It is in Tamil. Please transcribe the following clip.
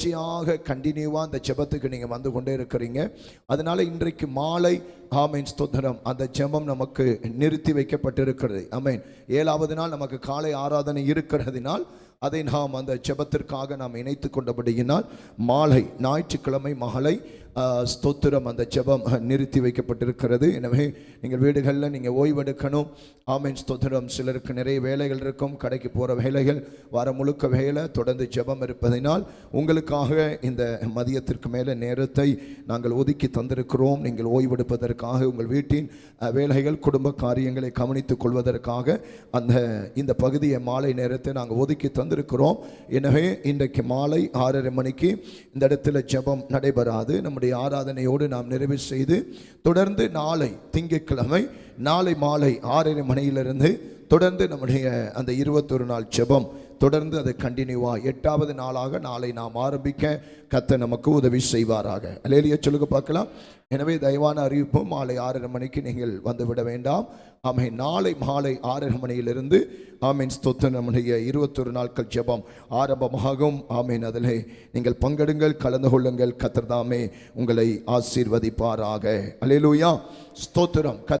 தொடர்ச்சியாக கண்டினியூவாக அந்த ஜெபத்துக்கு நீங்கள் வந்து கொண்டே இருக்கிறீங்க. அதனால் இன்றைக்கு மாலை ஆமீன் ஸ்தோத்திரம். அந்த ஜெபம் நமக்கு நிறுத்தி வைக்கப்பட்டிருக்கிறது. ஆமீன். ஏழாவது நாள் நமக்கு காலை ஆராதனை இருக்கிறதினால் அதை நாம் அந்த ஜெபத்திற்காக நாம் இணைத்து கொண்டபடியினால் மாலை ஞாயிற்றுக்கிழமை மகளை ஸ்தோத்திரம் அந்த ஜெபம் நிறுத்தி வைக்கப்பட்டிருக்கிறது. எனவே நீங்கள் வீடுகளில் நீங்கள் ஓய்வெடுக்கணும். ஆமீன் ஸ்தோத்திரம். சிலருக்கு நிறைய வேலைகள் இருக்கும். கடைக்கு போகிற வேலைகள் வாரம் முழுக்க வேலை தொடர்ந்து ஜெபம் இருப்பதினால் உங்களுக்காக இந்த மதியத்திற்கு மேலே நேரத்தை நாங்கள் ஒதுக்கி தந்திருக்கிறோம். நீங்கள் ஓய்வெடுப்பதற்காக உங்கள் வீட்டின் வேலைகள் குடும்ப காரியங்களை கவனித்துக் கொள்வதற்காக அந்த இந்த பகுதியை மாலை நேரத்தை நாங்கள் ஒதுக்கி தந்திருக்கிறோம். எனவே இன்றைக்கு மாலை ஆறரை மணிக்கு இந்த இடத்துல ஜெபம் நடைபெறாது. நம்ம நம்முடைய ஆராதனையோடு நாம் நிறைவு செய்து தொடர்ந்து நாளை திங்கட்கிழமை நாளை மாலை ஆறரை மணியிலிருந்து தொடர்ந்து நம்முடைய அந்த இருபத்தொரு நாள் ஜெபம் தொடர்ந்து அதை கண்டினியூவா எட்டாவது நாளாக நாளை நாம் ஆரம்பிக்க கத்த நமக்கு உதவி செய்வாராக. அலேலிய சொல்லுங்க பார்க்கலாம். எனவே தயவான அறிவிப்பு மாலை ஆறரை மணிக்கு நீங்கள் வந்துவிட வேண்டாம். ஆமை நாளை மாலை ஆறரை மணியிலிருந்து ஆமீன் ஸ்தோத்திரம். நம்முடைய இருபத்தொரு நாட்கள் ஜெபம் ஆரம்பமாகும். ஆமீன். அதில் நீங்கள் பங்கெடுங்கள் கலந்து கொள்ளுங்கள். கத்திரதாமே உங்களை ஆசீர்வதிப்பாராக. அலேலூயா ஸ்தோத்திரம்.